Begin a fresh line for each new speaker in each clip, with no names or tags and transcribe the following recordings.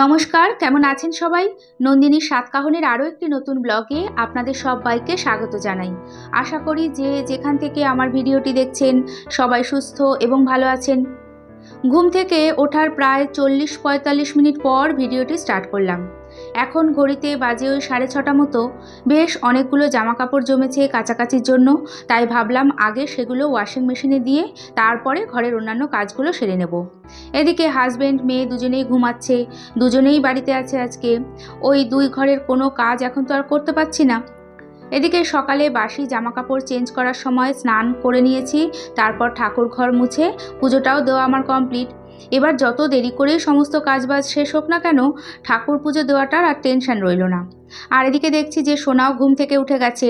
নমস্কার, কেমন আছেন সবাই? নন্দিনীর সাতকাহনের আরও একটি নতুন ব্লগে আপনাদের সবাইকে স্বাগত জানাই। আশা করি যে যেখান থেকে আমার ভিডিওটি দেখছেন সবাই সুস্থ এবং ভালো আছেন। ঘুম থেকে ওঠার প্রায় চল্লিশ পঁয়তাল্লিশ মিনিট পর ভিডিওটি স্টার্ট করলাম। এখন ঘড়িতে বাজে ওই সাড়ে ছটা মতো। বেশ অনেকগুলো জামা কাপড় জমেছে কাছাকাছির জন্য, তাই ভাবলাম আগে সেগুলো ওয়াশিং মেশিনে দিয়ে তারপরে ঘরের অন্যান্য কাজগুলো সেরে নেব। এদিকে হাজব্যান্ড মেয়ে দুজনেই ঘুমাচ্ছে, দুজনেই বাড়িতে আছে আজকে। ওই দুই ঘরের কোনো কাজ এখন তো আর করতে পারছি না। এদিকে সকালে বাসি জামা কাপড় চেঞ্জ করার সময় স্নান করে নিয়েছি, তারপর ঠাকুর ঘর মুছে পুজোটাও দেওয়া আমার কমপ্লিট। এবার যত দেরি করেই সমস্ত কাজবাজ শেষ হোক না কেন, ঠাকুর পুজো দেওয়াটার আর টেনশন রইল না। আর এদিকে দেখছি যে সোনাও ঘুম থেকে উঠে গেছে।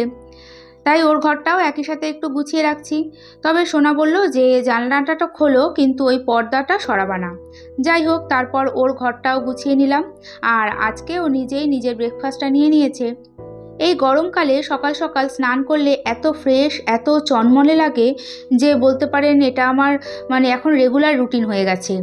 তাই ওর ঘরটাও একই সাথে একটু গুছিয়ে রাখছি। তবে সোনা বলল যে জানলাটা তো খোলো, কিন্তু ওই পর্দাটা সরাবা না। যাই হোক, তারপর ওর ঘরটাও গুছিয়ে নিলাম। আর আজকে ও নিজেই নিজের ব্রেকফাস্টটা নিয়ে নিয়েছে। এই গরমকালে সকাল সকাল স্নান করলে এত ফ্রেশ এত চনমনে লাগে যে বলতে পারেন এটা আমার মানে এখন রেগুলার রুটিন হয়ে গেছে।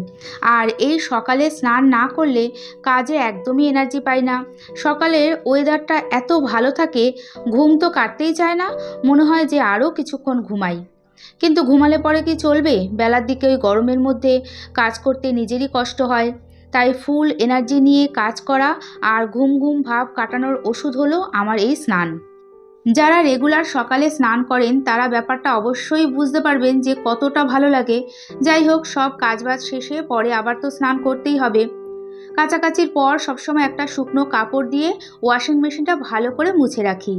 আর এই সকালে স্নান না করলে কাজে একদমই এনার্জি পাই না। সকালের ওয়েদারটা এত ভালো থাকে, ঘুম তো কাটতেই চায় না, মনে হয় যে আরও কিছুক্ষণ ঘুমাই। কিন্তু ঘুমালে পরে কি চলবে? বেলার দিকে ওই গরমের মধ্যে কাজ করতে নিজেরই কষ্ট হয়। তাই ফুল এনার্জি নিয়ে কাজ করা আর ঘুম ঘুম ভাব কাটানোর ওষুধ হলো আমার এই স্নান। যারা রেগুলার সকালে স্নান করেন, তারা ব্যাপারটা অবশ্যই বুঝতে পারবেন যে কতটা ভালো লাগে। যাই হোক, সব কাজবাজ শেষে পরে আবার তো স্নান করতেই হবে। কাচাকাচির পর সবসময় একটা শুকনো কাপড় দিয়ে ওয়াশিং মেশিনটা ভালো করে মুছে রাখি।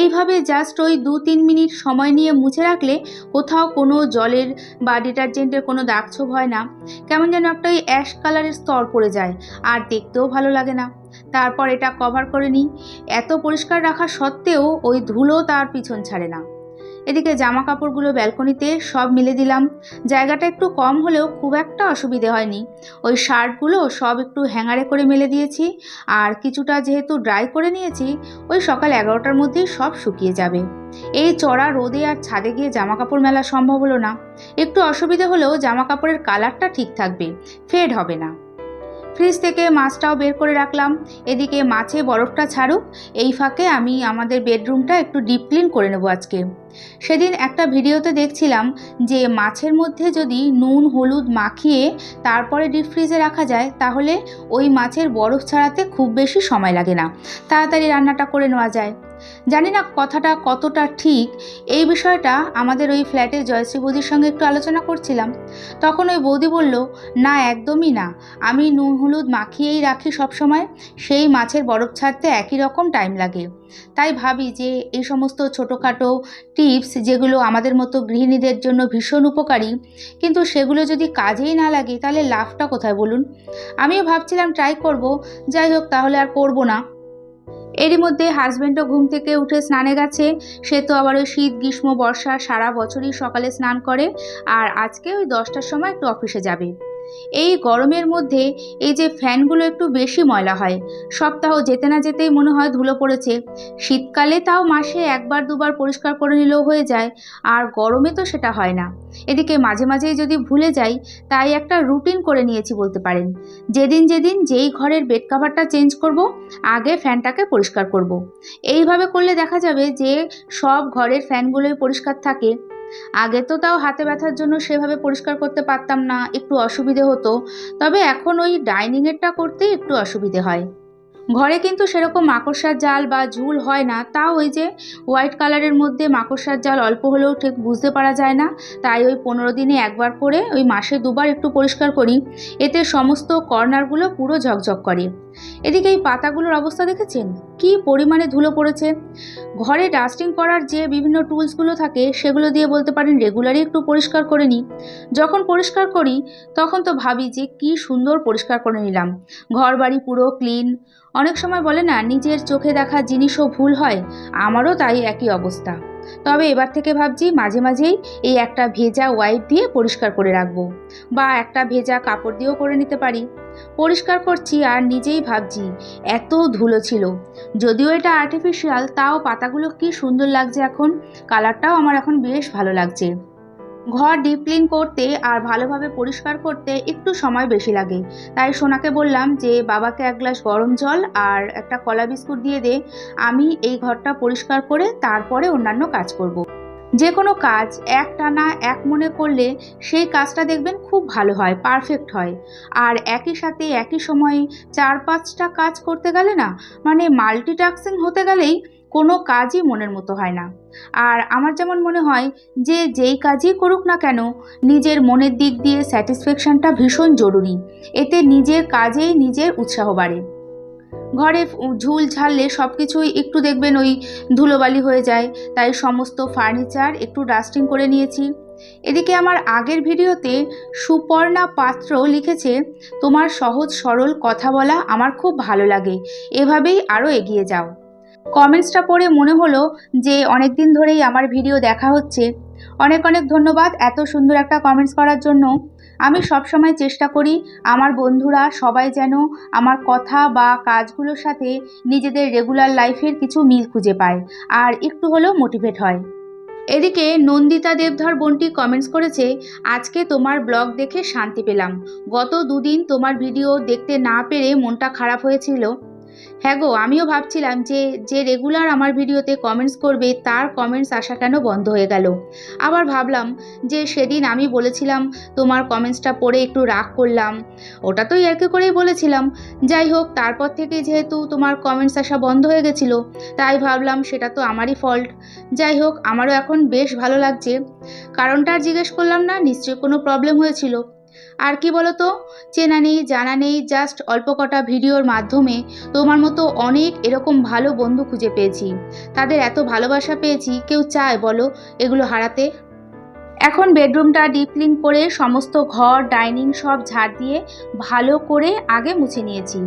এইভাবে জাস্ট ওই দু তিন মিনিট সময় নিয়ে মুছে রাখলে কোথাও কোনো জলের বা ডিটারজেন্টের কোনো দাগছোপ হয় না। কেমন যেন একটা ওই অ্যাশ কালারের স্তর পড়ে যায়, আর দেখতেও ভালো লাগে না। তারপর এটা কভার করে নিই। এত পরিষ্কার রাখা সত্ত্বেও ওই ধুলো তার পিছন ছাড়ে না। এদিকে জামা কাপড়গুলো ব্যালকনিতে সব মিলে দিলাম। জায়গাটা একটু কম হলেও খুব একটা অসুবিধে হয়নি। ওই শার্টগুলো সব একটু হ্যাঙ্গারে করে মেলে দিয়েছি। আর কিছুটা যেহেতু ড্রাই করে নিয়েছি, ওই সকাল এগারোটার মধ্যেই সব শুকিয়ে যাবে। এই চড়া রোদে আর ছাদে গিয়ে জামা কাপড় মেলা সম্ভব হলো না। একটু অসুবিধে হলেও জামা কাপড়ের কালারটা ঠিক থাকবে, ফেড হবে না। ফ্রিজ থেকে মাছটাও বের করে রাখলাম। এদিকে মাছে বরফটা ছাড়ুক, এই ফাঁকে আমি আমাদের বেডরুমটা একটু ডিপ ক্লিন করে নেব আজকে। সেদিন একটা ভিডিওতে দেখছিলাম যে মাছের মধ্যে যদি নুন, হলুদ মাখিয়ে তারপরে ডিপ ফ্রিজে রাখা যায়, তাহলে ওই মাছের বরফ ছাড়াতে খুব বেশি সময় লাগে না। তাড়াতাড়ি রান্নাটা করে নেওয়া যায়। জানি না কথাটা কতটা ঠিক। এই বিষয়টা আমাদের ওই ফ্ল্যাটে জয়শ্রী বৌদির সঙ্গে একটু আলোচনা করছিলাম। তখন ওই বৌদি বলল, না, একদমই না। আমি নুন হলুদ মাখিয়েই রাখি সবসময়। সেই মাছের বরফ ছাড়তে একই রকম টাইম লাগে। তাই ভাবি যে এই সমস্ত ছোটোখাটো টিপস যেগুলো আমাদের মতো গৃহিণীদের জন্য ভীষণ উপকারী, কিন্তু সেগুলো যদি কাজেই না লাগে, তাহলে লাভটা কোথায় বলুন? আমিও ভাবছিলাম ট্রাই করব। যাই হোক, তাহলে আর করব না। এরই মধ্যে হাজব্যান্ডও ঘুম থেকে উঠে স্নানে গেছে। সে তো আবার ওই শীত, গ্রীষ্ম, বর্ষা সারা বছরই সকালে স্নান করে। আর আজকে ওই দশটার সময় একটু অফিসে যাবে। এই গরমের মধ্যে এই যে ফ্যানগুলো একটু বেশি ময়লা হয়। সপ্তাহ যেতে না যেতেই মনে হয় ধুলো পড়েছে। শীতকালে তাও মাসে একবার, দুবার পরিষ্কার করে নিলেও হয়ে যায়, আর গরমে তো সেটা হয় না। এদিকে মাঝে মাঝেই যদি ভুলে যাই, তাই একটা রুটিন করে নিয়েছি বলতে পারেন। যেদিন যেদিন যেই ঘরের বেড কাভারটা চেঞ্জ করব, আগে ফ্যানটাকে পরিষ্কার করব। এইভাবে করলে দেখা যাবে যে সব ঘরের ফ্যানগুলোই পরিষ্কার থাকে। আগে তো তাও হাতে ব্যথার জন্য সেভাবে পরিষ্কার করতে পারতাম না, একটু অসুবিধে হতো। তবে এখন ওই ডাইনিংয়েরটা করতেই একটু অসুবিধে হয়। ঘরে কিন্তু সেরকম মাকড়সার জাল বা ঝুল হয় না, তাও ওই যে হোয়াইট কালারের মধ্যে মাকড়সার জাল অল্প হলেও ঠিক বুঝতে পারা যায় না, তাই ওই পনেরো দিনে একবার করে ওই মাসে দুবার একটু পরিষ্কার করি। এতে সমস্ত কর্নারগুলো পুরো ঝকঝক করে। এদিকে এই পাতাগুলোর অবস্থা দেখেছেন? কি পরিমাণে ধুলো পড়েছে? ঘরে ডাস্টিং করার যে বিভিন্ন টুলসগুলো থাকে, সেগুলো দিয়ে বলতে পারেন রেগুলারই একটু পরিষ্কার করে নিই। যখন পরিষ্কার করি, তখন তো ভাবি যে কি সুন্দর পরিষ্কার করে নিলাম। ঘর বাড়ি পুরো ক্লিন অনেক সময় বলে না, নিজের চোখে দেখা জিনিসও ভুল হয়, আমারও তাই একই অবস্থা। তবে এবার থেকে ভাবছি মাঝে মাঝেই এই একটা ভেজা ওয়াইপ দিয়ে পরিষ্কার করে রাখব বা একটা ভেজা কাপড় দিয়েও করে নিতে পারি। পরিষ্কার করছি আর নিজেই ভাবছি, এত ধুলো ছিল। যদিও এটা আর্টিফিশিয়াল তাও পাতাগুলো কি সুন্দর লাগছে এখন? কালারটাও আমার এখন বেশ ভালো লাগছে। ঘর ডিপ ক্লিন করতে আর ভালোভাবে পরিষ্কার করতে একটু সময় বেশি লাগে তাই সোনাকে বললাম যে, বাবাকে এক গ্লাস গরম জল আর একটা কলা বিস্কুট দিয়ে দে, আমি এই ঘরটা পরিষ্কার করে তারপরে অন্যান্য কাজ করব। যে কোনো কাজ এক টানা এক মনে করলে সেই কাজটা দেখবেন খুব ভালো হয় পারফেক্ট হয় আর একই সাথে একই সময়ে চার পাঁচটা কাজ করতে গেলে না মানে মাল্টিটাস্কিং হতে গেলেই কোনো কাজই মনের মতো হয় না। আর আমার যেমন মনে হয় যে যেই কাজই করুক না কেন, নিজের মনের দিক দিয়ে স্যাটিসফ্যাকশানটা ভীষণ জরুরি। এতে নিজের কাজেই নিজের উৎসাহ বাড়ে। ঘরে ঝুল ঝাড়লে সব কিছুই একটু দেখবেন ওই ধুলোবালি হয়ে যায়, তাই সমস্ত ফার্নিচার একটু ডাস্টিং করে নিয়েছি। এদিকে আমার আগের ভিডিওতে সুপর্ণা পাত্র লিখেছে, তোমার সহজ সরল কথা বলা আমার খুব ভালো লাগে, এভাবেই আরও এগিয়ে যাও। কমেন্টসটা পড়ে মনে হলো যে অনেক দিন ধরেই আমার ভিডিও দেখা হচ্ছে। অনেক অনেক ধন্যবাদ এত সুন্দর একটা কমেন্টস করার জন্য। আমি সবসময় চেষ্টা করি আমার বন্ধুরা সবাই যেন আমার কথা বা কাজগুলোর সাথে নিজেদের রেগুলার লাইফের কিছু মিল খুঁজে পায় আর একটু হলেও মোটিভেট হয়। এদিকে নন্দিতা দেবধর বোনটি কমেন্টস করেছে, আজকে তোমার ব্লগ দেখে শান্তি পেলাম। গত দুদিন তোমার ভিডিও দেখতে না পেরে মনটা খারাপ হয়েছিল। হ্যাঁ গো, আমিও ভাবছিলাম যে যে রেগুলার আমার ভিডিওতে কমেন্টস করবে, তার কমেন্টস আসা কেন বন্ধ হয়ে গেল? আবার ভাবলাম যে সেদিন আমি বলেছিলাম তোমার কমেন্টসটা পড়ে একটু রাগ করলাম। ওটা তো ইয়ার্কি করেই বলেছিলাম। যাই হোক, তারপর থেকে যেহেতু তোমার কমেন্টস আসা বন্ধ হয়ে গেছিল, তাই ভাবলাম সেটা তো আমারই ফল্ট যাই হোক, আমারও এখন বেশ ভালো লাগছে। কারণটা জিজ্ঞেস করলাম না, নিশ্চয়ই কোনো প্রবলেম হয়েছিল। আর কি বলতো? চেনা নেই, জানা নেই জাস্ট অল্প কটা ভিডিওর মাধ্যমে তোমার মতো অনেক এরকম ভালো বন্ধু খুঁজে পেয়েছি। তাদের এত ভালোবাসা পেয়েছি, কেউ চায় বলো এগুলো হারাতে? এখন বেডরুমটা ডিপ ক্লিন করে সমস্ত ঘর ডাইনিং সব ঝাড় দিয়ে ভালো করে আগে মুছে নিয়েছি।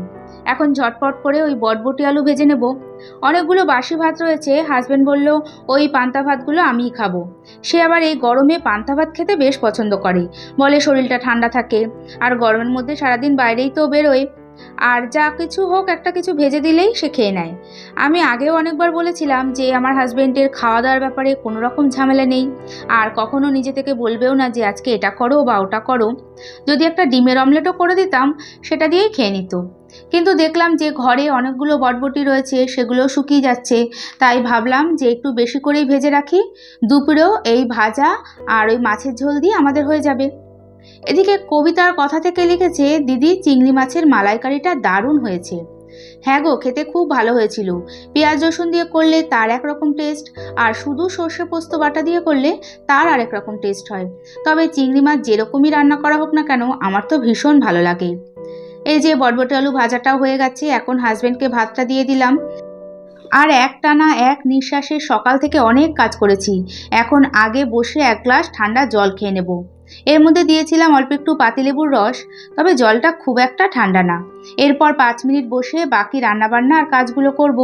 এখন ঝটপট করে ওই বটবটি আলু ভেজে নেব। অনেকগুলো বাসি ভাত রয়েছে। হাজব্যান্ড বলল, ওই পান্তা ভাতগুলো আমিই খাব। সে আবার এই গরমে পান্তা ভাত খেতে বেশ পছন্দ করে। বলে শরীরটা ঠান্ডা থাকে। আর গরমের মধ্যে সারাদিন বাইরেই তো বেরোয়। আর যা কিছু হোক, একটা কিছু ভেজে দিলেই সে খেয়ে নেয়। আমি আগেও অনেকবার বলেছিলাম যে, আমার হাজব্যান্ডের খাওয়া দাওয়ার ব্যাপারে কোনো রকম ঝামেলা নেই। আর কখনো নিজে থেকে বলবেও না যে, আজকে এটা করো বা ওটা করো। যদি একটা ডিমের অমলেটও করে দিতাম, সেটা দিয়েই খেয়ে নিত। কিন্তু দেখলাম যে ঘরে অনেকগুলো বটবটি রয়েছে, সেগুলো শুকিয়ে যাচ্ছে। তাই ভাবলাম যে একটু বেশি করেই ভেজে রাখি। দুপুরেও এই ভাজা আর ওই মাছের ঝোল দিয়ে আমাদের হয়ে যাবে। এদিকে কবিতার কথা থেকে লিখেছে, দিদি, চিংড়ি মাছের মালাইকারিটা দারুণ হয়েছে। হ্যাঁ গো, খেতে খুব ভালো হয়েছিল। পেঁয়াজ রসুন দিয়ে করলে তার একরকম টেস্ট, আর শুধু সর্ষে পোস্ত বাটা দিয়ে করলে তার আরেক রকম টেস্ট হয়। তবে চিংড়ি মাছ যেরকমই রান্না করা হোক না কেন, আমার তো ভীষণ ভালো লাগে। এই যে বটবটি আলু ভাজাটাও হয়ে গেছে, এখন হাজব্যান্ডকে ভাতটা দিয়ে দিলাম। আর এক টানা এক নিঃশ্বাসে সকাল থেকে অনেক কাজ করেছি। এখন আগে বসে এক গ্লাস ঠান্ডা জল খেয়ে নেব। এর মধ্যে দিয়েছিলাম অল্প একটু পাতিলেবুর রস, তবে জলটা খুব একটা ঠান্ডা না। এরপর পাঁচ মিনিট বসে বাকি রান্নাবান্না আর কাজগুলো করব।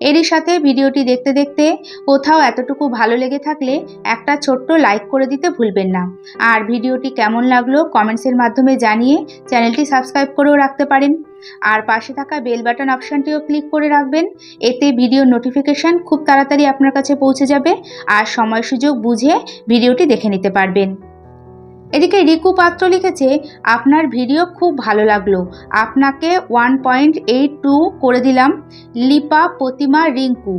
এরই সাথে ভিডিওটি দেখতে দেখতে কোথাও এতটুকু ভালো লেগে থাকলে একটা ছোট্ট লাইক করে দিতে ভুলবেন না। আর ভিডিওটি কেমন লাগল কমেন্টসের মাধ্যমে জানিয়ে চ্যানেলটি সাবস্ক্রাইব করেও রাখতে পারেন। আর পাশে থাকা বেল বাটন অপশানটিও ক্লিক করে রাখবেন। এতে ভিডিও নোটিফিকেশান খুব তাড়াতাড়ি আপনার কাছে পৌঁছে যাবে। আর সময় সুযোগ বুঝে ভিডিওটি দেখে নিতে পারবেন। এদিকে রিকু পাত্র লিখেছে, আপনার ভিডিও খুব ভালো লাগল। আপনাকে ওয়ান পয়েন্ট এইট টু করে দিলাম। লিপা, প্রতিমা, রিঙ্কু।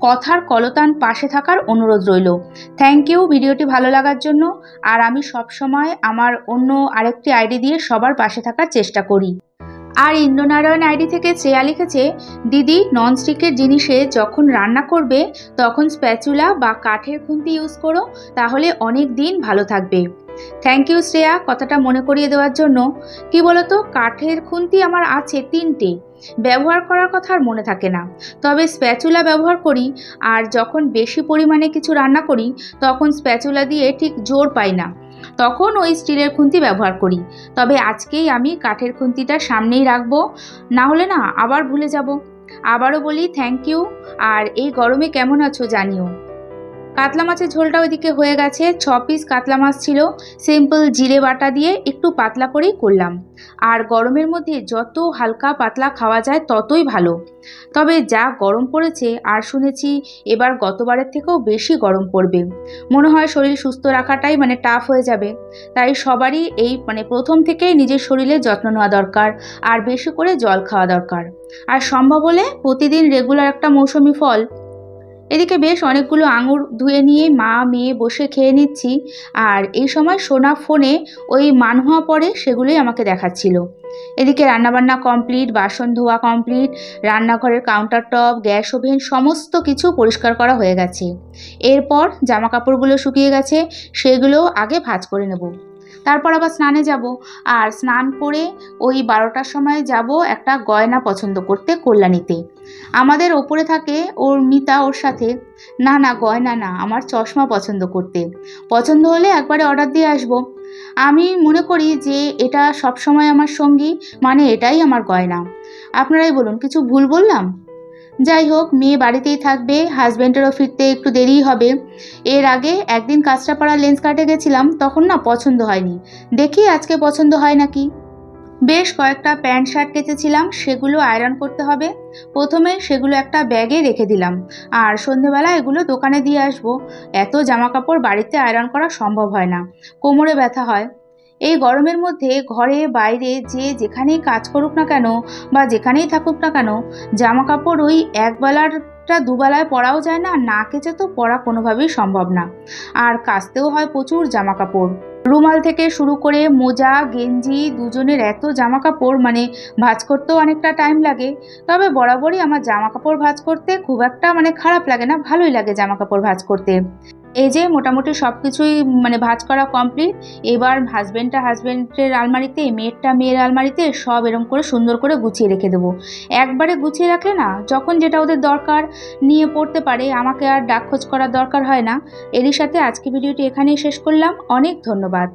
কথার কলতান পাশে থাকার অনুরোধ রইল। থ্যাংক ইউ ভিডিওটি ভালো লাগার জন্য। আর আমি সবসময় আমার অন্য আরেকটি আইডি দিয়ে সবার পাশে থাকার চেষ্টা করি। আর ইন্দ্রনারায়ণ আইডি থেকে শ্রেয়া লিখেছে, দিদি ননস্টিকের জিনিসে যখন রান্না করবে, তখন স্প্যাচুলা বা কাঠের খুন্তি ইউজ করো, তাহলে অনেক দিন ভালো থাকবে। Thank you Shreya. কথাটা মনে করিয়ে দেওয়ার জন্য, কি বলতো, কাঠের খুন্তি আমার আছে তিনটে। ব্যবহার করার কথা আর মনে থাকে না। তবে স্প্যাচুলা ব্যবহার করি, আর যখন বেশি পরিমাণে কিছু রান্না করি, তখন স্প্যাচুলা দিয়ে ঠিক জোর পাই না। তখন ওই স্টিলের খুন্তি ব্যবহার করি। তবে আজকেই আমি কাঠের খুন্তিটা সামনেই রাখব, না হলে না আবার ভুলে যাব। আবারও বলি থ্যাংক ইউ আর এই গরমে কেমন আছো জানিও। কাতলা মাছের ঝোলটা ওইদিকে হয়ে গেছে। ছ পিস কাতলা মাছ ছিল। সিম্পল জিরে বাটা দিয়ে একটু পাতলা করেই করলাম। আর গরমের মধ্যে যত হালকা পাতলা খাওয়া যায় ততই ভালো। তবে যা গরম পড়েছে, আর শুনেছি এবার গতবারের থেকেও বেশি গরম পড়বে। মনে হয় শরীর সুস্থ রাখাটাই মানে টাফ হয়ে যাবে। তাই সবারই এই মানে প্রথম থেকেই নিজের শরীরের যত্ন নেওয়া দরকার, আর বেশি করে জল খাওয়া দরকার। আর সম্ভব হলে প্রতিদিন রেগুলার একটা মৌসুমি ফল এদিকে বেশ অনেকগুলো আঙুর ধুয়ে নিয়ে মা, মেয়ে বসে খেয়ে নিচ্ছি। আর এই সময় সোনা ফোনে ওই মান হওয়া পরে সেগুলোই আমাকে দেখাচ্ছিল। এদিকে রান্নাবান্না কমপ্লিট, বাসন ধোয়া কমপ্লিট, রান্নাঘরের কাউন্টার টপ গ্যাস ওভেন সমস্ত কিছু পরিষ্কার করা হয়ে গেছে। এরপর জামা কাপড়গুলো শুকিয়ে গেছে সেগুলো আগে ভাঁজ করে নেব। তারপর আবার স্নানে যাব। আর স্নান করে ওই বারোটার সময় যাব একটা গয়না পছন্দ করতে কল্যাণীতে। আমাদের ওপরে থাকে ওর মিতা ওর সাথে। না না, গয়না না, আমার চশমা পছন্দ করতে। পছন্দ হলে একবারে অর্ডার দিয়ে আসব। আমি মনে করি যে এটা সব সময় আমার সঙ্গী মানে এটাই আমার গয়না। আপনারাই বলুন, কিছু ভুল বললাম? যাই হোক, মেয়ে বাড়িতেই থাকবে হাজব্যান্ডেরও ফিরতে একটু দেরিই হবে। এর আগে একদিন কাঁচরাপাড়া লেন্স কাটে গেছিলাম, তখন না পছন্দ হয়নি। দেখি আজকে পছন্দ হয় নাকি? বেশ কয়েকটা প্যান্ট শার্ট কেচেছিলাম, সেগুলো আয়রন করতে হবে। প্রথমে সেগুলো একটা ব্যাগে রেখে দিলাম, আর সন্ধেবেলা এগুলো দোকানে দিয়ে আসব। এত জামা কাপড় বাড়িতে আয়রন করা সম্ভব হয় না, কোমরে ব্যথা হয়। এই গরমের মধ্যে ঘরে, বাইরে যে যেখানেই কাজ করুক না কেন বা যেখানেই থাকুক না কেন জামা কাপড় ওই একবেলারটা দুবেলায় পরাও যায় না না কেচে তো পরা কোনোভাবেই সম্ভব না। আর কাচতেও হয় প্রচুর জামা কাপড় রুমাল থেকে শুরু করে মোজা, গেঞ্জি দুজনের এত জামা কাপড় মানে ভাঁজ করতেও অনেকটা টাইম লাগে। তবে বরাবরই আমার জামা কাপড় ভাঁজ করতে খুব একটা মানে খারাপ লাগে না, ভালোই লাগে জামা কাপড় ভাঁজ করতে। এই যে মোটামুটি সব কিছুই মানে ভাজ করা কমপ্লিট এবার হাজব্যান্ডটা হাজব্যান্ডের আলমারিতে, মেয়েরটা মেয়ের আলমারিতে সব এরম করে সুন্দর করে গুছিয়ে রেখে দেবো। একবারে গুছিয়ে রাখলে না, যখন যেটা ওদের দরকার নিয়ে পড়তে পারে, আমাকে আর ডাক খোঁজ করার দরকার হয় না। এরই সাথে আজকে ভিডিওটি এখানেই শেষ করলাম। অনেক ধন্যবাদ।